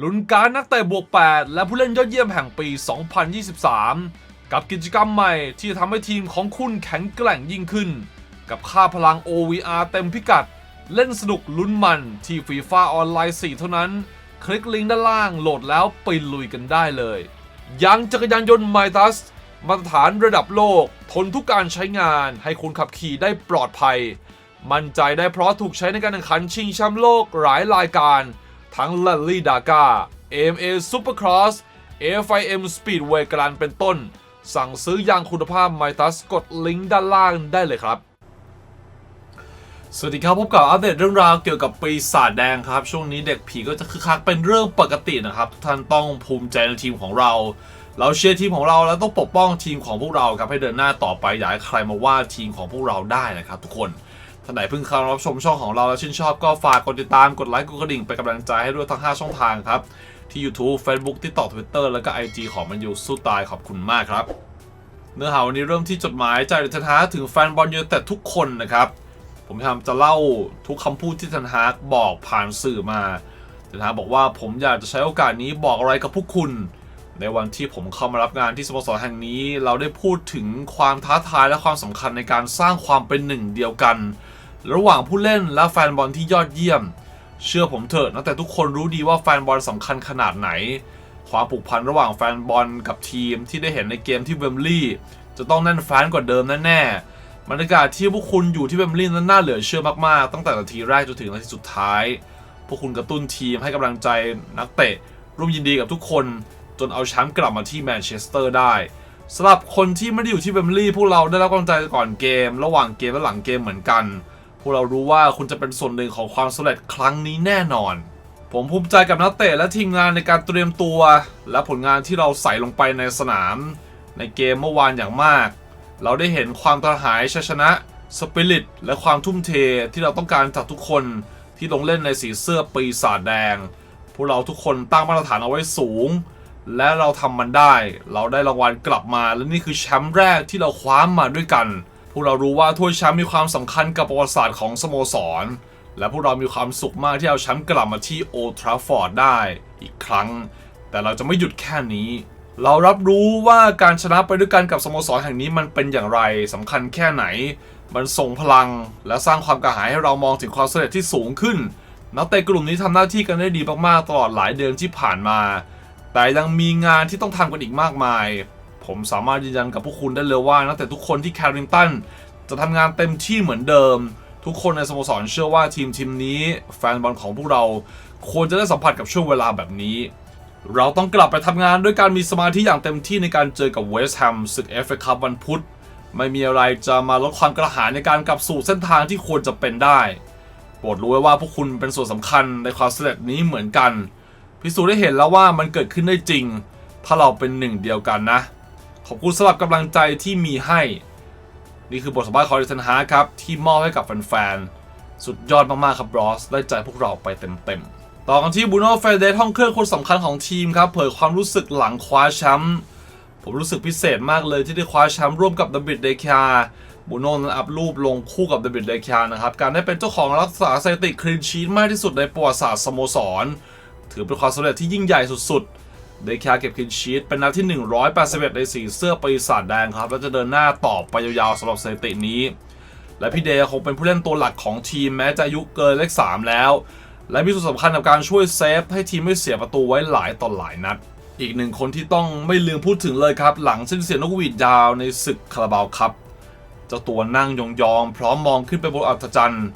ลุ้นการนักเตะบวก 8 และผู้เล่นยอดเยี่ยมแห่งปี 2023 กับกิจกรรมใหม่ที่จะทำให้ทีมของคุณแข็งแกร่งยิ่งขึ้น กับค่าพลัง OVR เต็มพิกัด เล่นสนุกลุ้นมันที่ฟีฟ่าออนไลน์ 4 เท่านั้น คลิกลิงก์ด้านล่างโหลดแล้วไปลุยกันได้เลย ยังจักรยานยนต์ไมตัสมาตรฐานระดับโลก ทนทุกการใช้งานให้คุณขับขี่ได้ปลอดภัย มั่นใจได้เพราะถูกใช้ในการแข่งขันชิงแชมป์โลกหลายรายการ ทั้ง l a l y Dakar AMA Supercross FIM Speedway กรันเป็นต้น สั่งซื้อยางคุณภาพไมตัสกดลิงก์ด้านล่างได้เลยครับ สวัสดีครับ พบกับอัปเดตเรื่องราวเกี่ยวกับปีศาจแดงครับ ช่วงนี้เด็กผีก็จะคึกคักเป็นเรื่องปกตินะครับ ทุกท่านต้องภูมิใจในทีมของเรา เราเชียร์ทีมของเราแล้วต้องปกป้องทีมของพวกเราครับให้เดินหน้าต่อไปอย่าให้ใครมาว่าทีมของพวกเราได้นะครับ ทุกคน ท่านไหนเพิ่งเข้ารับชมช่องของเราแล้วชื่นชอบก็ฝากกดติดตามกดไลค์กดกระดิ่งเป็นกำลังใจให้ด้วยทั้ง 5 ช่องทางครับ ที่ YouTube Facebook TikTok Twitter แล้วก็ IG ของมันอยู่สู้ตายขอบคุณมากครับ เนื้อหาวันนี้เริ่มที่จดหมายจากเดนฮาถึงแฟนบอลยูไนเต็ดทุกคนนะครับ ผมพยายามจะเล่าทุกคำพูดที่เทนฮาบอกผ่านสื่อมาเทนฮาบอกว่าผมอยากจะใช้โอกาสนี้บอกอะไรกับพวกคุณในวันที่ผมเข้ามารับงานที่สโมสรแห่งนี้ เราได้พูดถึงความท้าทายและความสำคัญในการสร้างความเป็นหนึ่งเดียวกัน ระหว่างผู้เล่นและแฟนบอลที่ยอดเยี่ยม เชื่อผมเถอะนะแต่ทุกคนรู้ดีว่าแฟนบอลสำคัญขนาดไหน ความผูกพันระหว่างแฟนบอลกับทีมที่ได้เห็นในเกมที่เวมลีย์จะต้องแน่นแฟนกว่าเดิมแน่ๆบรรยากาศที่พวกคุณอยู่ที่เวมลีย์นั้นน่าเหลือเชื่อมากๆ ตั้งแต่นาทีแรกจนถึงนาทีสุดท้าย พวกคุณกระตุ้นทีมให้กำลังใจนักเตะร่วมยินดีกับทุกคน จนเอาแชมป์กลับมาที่แมนเชสเตอร์ได้สำหรับคนที่ไม่ได้อยู่ที่เวมลีย์พวกเราได้รับกำลังใจก่อนเกม ระหว่างเกมและหลังเกมเหมือนกัน พวกเรารู้ว่าคุณจะเป็นส่วนหนึ่งของความสำเร็จครั้งนี้แน่นอน ผมภูมิใจกับนักเตะและทีมงานในการเตรียมตัว และผลงานที่เราใส่ลงไปในสนาม ในเกมเมื่อวานอย่างมาก เราได้เห็นความกระหายชัยชนะสปิริตและความทุ่มเทที่เราต้องการจากทุกคนที่ลงเล่นในสีเสื้อปีศาจแดง พวกเราทุกคนตั้งมาตรฐานเอาไว้สูง และเราทำมันได้ เราได้รางวัลกลับมาและนี่คือแชมป์แรกที่เราคว้ามาด้วยกัน พวกเรารู้ว่าถ้วยแชมป์มีความสำคัญกับประวัติศาสตร์ของสโมสร และพวกเรามีความสุขมากที่เอาแชมป์กลับมาที่โอทราฟอร์ดได้อีกครั้ง แต่เราจะไม่หยุดแค่นี้ เรารับรู้ว่าการชนะไปด้วยกันกับสโมสรแห่งนี้มันเป็นอย่างไรสำคัญแค่ไหน มันส่งพลังและสร้างความกระหายให้เรามองถึงความสำเร็จที่สูงขึ้น นักเตะกลุ่มนี้ทำหน้าที่กันได้ดีมากๆตลอดหลายเดือนที่ผ่านมา แต่ยังมีงานที่ต้องทำกันอีกมากมาย ผมสามารถยืนยันกับพวกคุณได้เลยว่านักเตะทุกคนที่แคริงตันจะทำงานเต็มที่เหมือนเดิม ทุกคนในสโมสรเชื่อว่าทีมทีมนี้ แฟนบอลของพวกเราควรจะได้สัมผัสกับช่วงเวลาแบบนี้ เราต้องกลับไปทำงานด้วยการมีสมาธิอย่างเต็มที่ในการเจอกับเวสต์แฮมศึกเอฟเอคัพวันพุธไม่มีอะไรจะมาลดความกระหายในการกลับสู่เส้นทางที่ควรจะเป็นได้ โปรดรู้ไว้ว่าพวกคุณเป็นส่วนสำคัญในความสำเร็จนี้เหมือนกัน พิสูจน์ได้เห็นแล้วว่ามันเกิดขึ้นได้จริง ถ้าเราเป็นหนึ่งเดียวกันนะ อบคุณสำหรับกำลังใจที่มีให้ นี่คือบทสัมภาษณ์ของดิฉันฮาร์ครับ ที่มอบให้กับแฟนๆ สุดยอดมากๆ ครับบรอส ได้ใจพวกเราไปเต็มๆ ต่อกันที่บูโน่เฟเดสห้องเครื่องคนสำคัญของทีมครับ เผยความรู้สึกหลังคว้าแชมป์ผมรู้สึกพิเศษมากเลยที่ได้คว้าแชมป์ร่วมกับดับบิดเดคาบูโน่นั้นอัพรูปลงคู่กับดับบิดเดคานะครับ การได้เป็นเจ้าของรักษาสถิติคลีนชีตมากที่สุดในประวัติศาสตร์สโมสร ถือเป็นความสำเร็จที่ยิ่งใหญ่สุดๆ เดคาเก็บคลีนชีตเป็นนัดที่ 181 ในสีเสื้อปีศาจแดงครับ และจะเดินหน้าต่อไปยาวๆสำหรับสถิตินี้ และพี่เดย์คงเป็นผู้เล่นตัวหลักของทีมแม้จะอายุเกินเลข 3 แล้ว และมีส่วนสำคัญกับการช่วยเซฟให้ทีมไม่เสียประตูไว้หลายต่อหลายนัด อีกหนึ่งคนที่ต้องไม่ลืมพูดถึงเลยครับ หลังสิ้นเสียงนกหวีดยาวในศึกคาราบาวครับเจ้าตัวนั่งยองๆพร้อมมองขึ้นไปบนอัศจรรย์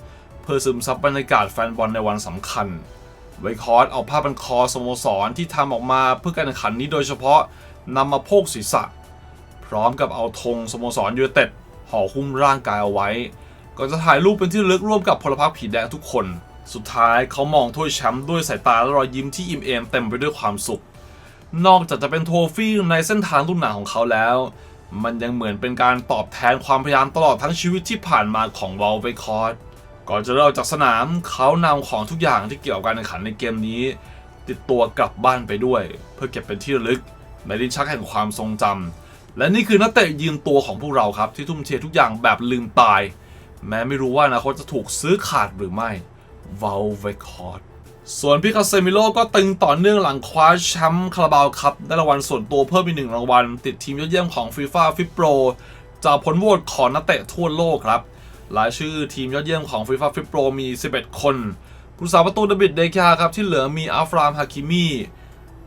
เพื่อซึมซับบรรยากาศแฟนบอลในวันสำคัญ ไวคอร์ดเอาผ้าพันคอสโมสรที่ทำออกมาเพื่อการแข่งขันนี้โดยเฉพาะนำมาโพกศีรษะ พร้อมกับเอาธงสโมสรยูไนเต็ดห่อหุ้มร่างกายเอาไว้ก่อนจะถ่ายรูปเป็นที่ลึกร่วมกับพลพรรคผีแดงทุกคน สุดท้ายเขามองถ้วยแชมป์ด้วยสายตาและรอยยิ้มที่อิ่มเอมเต็มไปด้วยความสุข นอกจากจะเป็นโทฟี่ในเส้นทางรุ่นหนาของเขาแล้ว มันยังเหมือนเป็นการตอบแทนความพยายามตลอดทั้งชีวิตที่ผ่านมาของวอลเวคอร์ ก่อนจะเริ่มจากสนามเขานำของทุกอย่างที่เกี่ยวกับการแข่งขันในเกมนี้ ติดตัวกลับบ้านไปด้วย เพื่อเก็บเป็นที่ระลึกในลิ้นชักแห่งความทรงจำและนี่คือนักเตะยืนตัวของพวกเราครับ ที่ทุ่มเททุกอย่างแบบลืมตาย แม้ไม่รู้ว่าอนาคตจะถูกซื้อขาดหรือไม่ v a l v e c o r d ส่วนพี่คาเซมิโลก็ตึงต่อเนื่องหลังคว้าแชมป์คาราบาวครับได้รางวัลส่วนตัวเพิ่มอีกหนึ่งรางวัล ติดทีมยอดเยี่ยมของฟีฟ่าฟิโปรจากผลโหวตของนักเตะทั่วโลกครับ รายชื่อทีมยอดเยี่ยมของฟีฟ่าฟิโปรมี 11 คนผู้สาประตูเดบิดเดคาครับ ที่เหลือมีอัฟรามฮาคิมี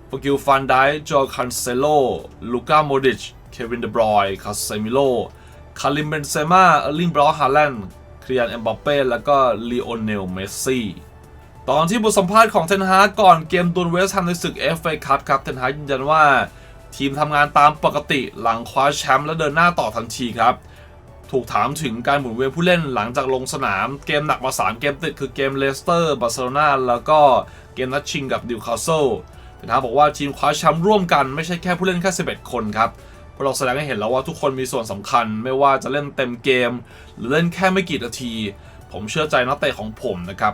โปกิลฟันไดจอร์คันเซโล ลูก้าโมดิช เควินเดบรอยคาเซมิโล คาริมเบนเซม่าเออร์ลิงบรอฮาแลนด์คริอันเอ็มบัปเป้แล้วก็ลีโอเนล เมสซี่ ตอนที่บทสัมภาษณ์ของเทนฮากก่อนเกมดวลเวสต์แฮมในศึก FA ครับครับเทนฮายืนยันว่า ทีมทำงานตามปกติหลังคว้าแชมป์และเดินหน้าต่อทันทีครับ ถูกถามถึงการหมุนเวียนผู้เล่นหลังจากลงสนามเกมหนักมา 3 เกมติดคือเกมเลสเตอร์บาร์เซโลนาแล้วก็เกมนัดชิงกับดิวคาสเซิลเทนฮาบอกว่าทีมคว้าแชมป์ร่วมกันไม่ใช่แค่ผู้เล่นแค่11 คนครับเพราะเราแสดงให้เห็นแล้วว่าทุกคนมีส่วนสำคัญ ไม่ว่าจะเล่นเต็มเกม หรือเล่นแค่ไม่กี่นาที ผมเชื่อใจนักเตะของผมนะครับ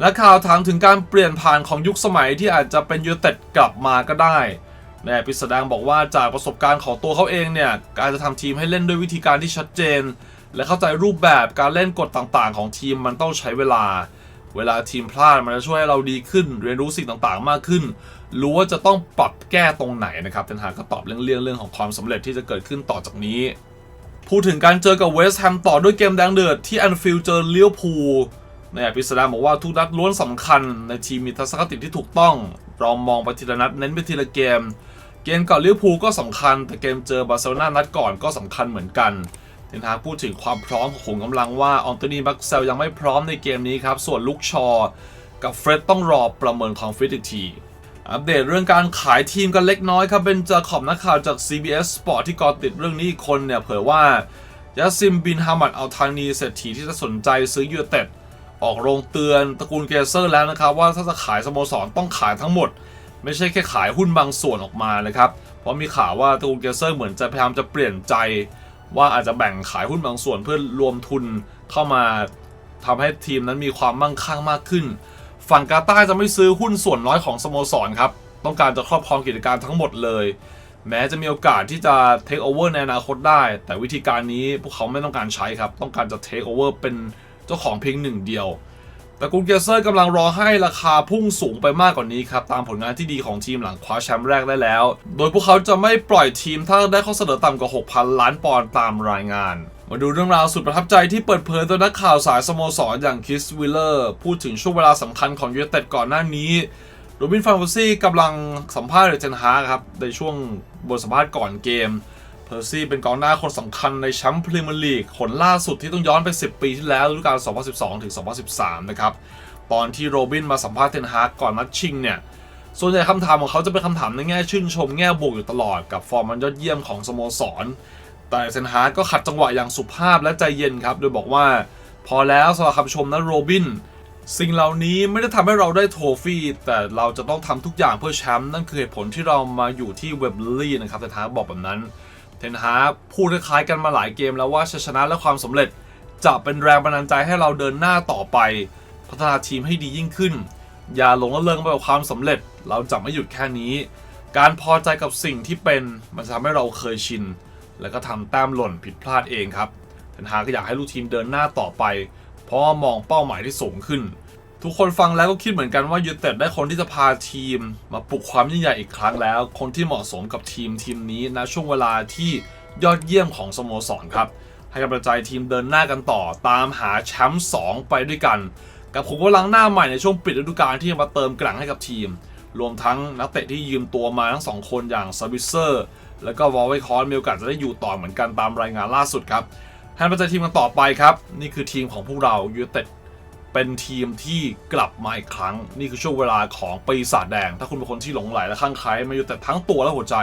และข่าวถามถึงการเปลี่ยนผ่านของยุคสมัยที่อาจจะเป็นยูเต็ดกลับมาก็ได้ แน่พิสดางบอกว่าจากประสบการณ์ของตัวเขาเองเนี่ย การจะทำทีมให้เล่นด้วยวิธีการที่ชัดเจน และเข้าใจรูปแบบการเล่นกฎต่างๆ ของทีมมันต้องใช้เวลา เวลาทีมพลาดมันจะช่วยให้เราดีขึ้น เรียนรู้สิ่งต่างๆ มากขึ้น รู้ว่าจะต้องปรับแก้ตรงไหนนะครับเทนฮากก็ตอบเรื่องเรื่องเรื่องของความสำเร็จที่จะเกิดขึ้นต่อจากนี้ พูดถึงการเจอกับเวสต์แฮมต่อด้วยเกมแดงเดือดที่แอนฟิลด์เจอเลี้ยวพูลในพิสดารบอกว่าทุกนัดล้วนสำคัญในทีมมีทัศนคติที่ถูกต้องเรามองไปทีละนัดเน้นไปทีละเกม เกมก่อนลิเวอร์พูลก็สำคัญ แต่เกมเจอบาร์เซโลนานัดก่อนก็สำคัญเหมือนกันเทนฮากพูดถึงความพร้อมของขุมกำลังว่าออนโตนีบักเซลยังไม่พร้อมในเกมนี้ครับ ส่วนลุกชอ กับเฟร็ดต้องรอประเมินความฟิตอีกทีอัปเดตเรื่องการขายทีมกันเล็กน้อยครับ เป็นจาขอบนักข่าวจาก CBS Sport ที่ก่อติดเรื่องนี้คนเนี่ยเผยว่ายาซิมบินฮามัดอัลทานีเศรษฐีที่จะสนใจซื้อยูเต็ดออกโรงเตือนตระกูลเกเซอร์แล้วนะครับว่าถ้าจะขายสโมสรต้องขายทั้งหมด ไม่ใช่แค่ขายหุ้นบางส่วนออกมานะครับ เพราะมีข่าวว่าตระกูลเกเซอร์เหมือนจะพยายามจะเปลี่ยนใจ ว่าอาจจะแบ่งขายหุ้นบางส่วนเพื่อรวมทุนเข้ามาทำให้ทีมนั้นมีความมั่งคั่งมากขึ้น ฝั่งกาตาร์จะไม่ซื้อหุ้นส่วนน้อยของสโมสรครับ ต้องการจะครอบครองกิจการทั้งหมดเลย แม้จะมีโอกาสที่จะเทคโอเวอร์ในอนาคตได้ แต่วิธีการนี้พวกเขาไม่ต้องการใช้ครับ ต้องการจะเทคโอเวอร์เป็นเจ้าของเพียงหนึ่งเดียว แต่กูเกเซอร์กำลังรอให้ราคาพุ่งสูงไปมากกว่านี้ครับ ตามผลงานที่ดีของทีมหลังคว้าแชมป์แรกได้แล้ว โดยพวกเขาจะไม่ปล่อยทีมถ้าได้ข้อเสนอต่ำกว่า 6,000 ล้านปอนด์ตามรายงานมาดูเรื่องราวสุดประทับใจที่เปิดเผยโดยนักข่าวสายสโมสรอย่างคิสวิลเลอร์พูดถึงช่วงเวลาสำคัญของยูไนเต็ดก่อนหน้านี้โรบินฟานฟูซี่กำลังสัมภาษณ์เจนฮาร์ครับในช่วงบทสัมภาษณ์ก่อนเกม เพอร์ซี่เป็นกองหน้าคนสำคัญในแชมป์พรีเมียร์ลีกคนล่าสุดที่ต้องย้อนไป 10 ปีที่แล้วฤดูกาล 2012 ถึง 2013 นะครับ ตอนที่โรบินมาสัมภาษณ์เทนฮากก่อนนัดชิงเนี่ย ส่วนใหญ่คำถามของเขาจะเป็นคำถามในแง่ชื่นชมแง่บวกอยู่ตลอดกับฟอร์มมันยอดเยี่ยมของสโมสร แต่เซนฮากก็ขัดจังหวะอย่างสุภาพและใจเย็นครับ โดยบอกว่าพอแล้วสำหรับคำชมนะโรบินสิ่งเหล่านี้ไม่ได้ทำให้เราได้โทฟี่แต่เราจะต้องทำทุกอย่างเพื่อแชมป์นั่นคือเหตุผลที่เรามาอยู่ที่เวบลี่นะครับเทนฮากบอกแบบนั้น เทนฮาพูดคล้ายๆกันมาหลายเกมแล้วว่าชัยชนะและความสำเร็จจะเป็นแรงบันดาลใจให้เราเดินหน้าต่อไป พัฒนาทีมให้ดียิ่งขึ้น อย่าหลงละเลงไปกับความสำเร็จ เราจะไม่หยุดแค่นี้ การพอใจกับสิ่งที่เป็นมันจะทำให้เราเคยชิน แล้วก็ทำแต้มหล่นผิดพลาดเองครับเทนฮากก็อยากให้ลูกทีมเดินหน้าต่อไป เพราะมองเป้าหมายที่สูงขึ้น ทุกคนฟังแล้วก็คิดเหมือนกันว่ายูเต็ดได้คนที่จะพาทีม มาปลุกความยิ่งใหญ่อีกครั้งแล้ว คนที่เหมาะสมกับทีมทีมนี้นะช่วงเวลาที่ยอดเยี่ยมของสโมสรครับ ให้กำลังใจทีมเดินหน้ากันต่อ ตามหาแชมป์2ไปด้วยกัน กับขุมกำลังหน้าใหม่ในช่วงปิดฤดูกาลที่จะมาเติมกลังให้กับทีม รวมทั้งนักเตะที่ยืมตัวมาทั้งสองคนอย่างซาบิเซอร์แล้วก็วอลเวคอนมีโอกาสจะได้อยู่ต่อเหมือนกันตามรายงานล่าสุดครับให้กำลังใจทีมกันต่อไปครับ นี่คือทีมของพวกเรายูเต็ด เป็นทีมที่กลับมาอีกครั้ง นี่คือช่วงเวลาของปีศาจแดง ถ้าคุณเป็นคนที่หลงไหลและข้างใครมาอยู่แต่ทั้งตัวและหัวใจ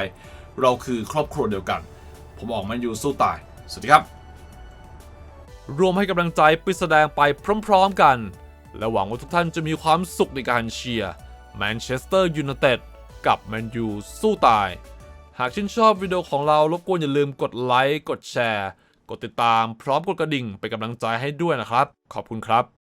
เราคือครอบครัวเดียวกัน ผมออกมันอยู่สู้ตาย สวัสดีครับ รวมให้กำลังใจปีศาจแดงไปพร้อมๆกัน และหวังว่าทุกท่านจะมีความสุขในการเชียร์แมนเชสเตอร์ยูไนเต็ดกับแมนยูสู้ตาย หากชื่นชอบวิดีโอของเรารบกวนอย่าลืมกดไลค์กดแชร์ กดติดตามพร้อมกดกระดิ่งเป็นกำลังใจให้ด้วยนะครับ ขอบคุณครับ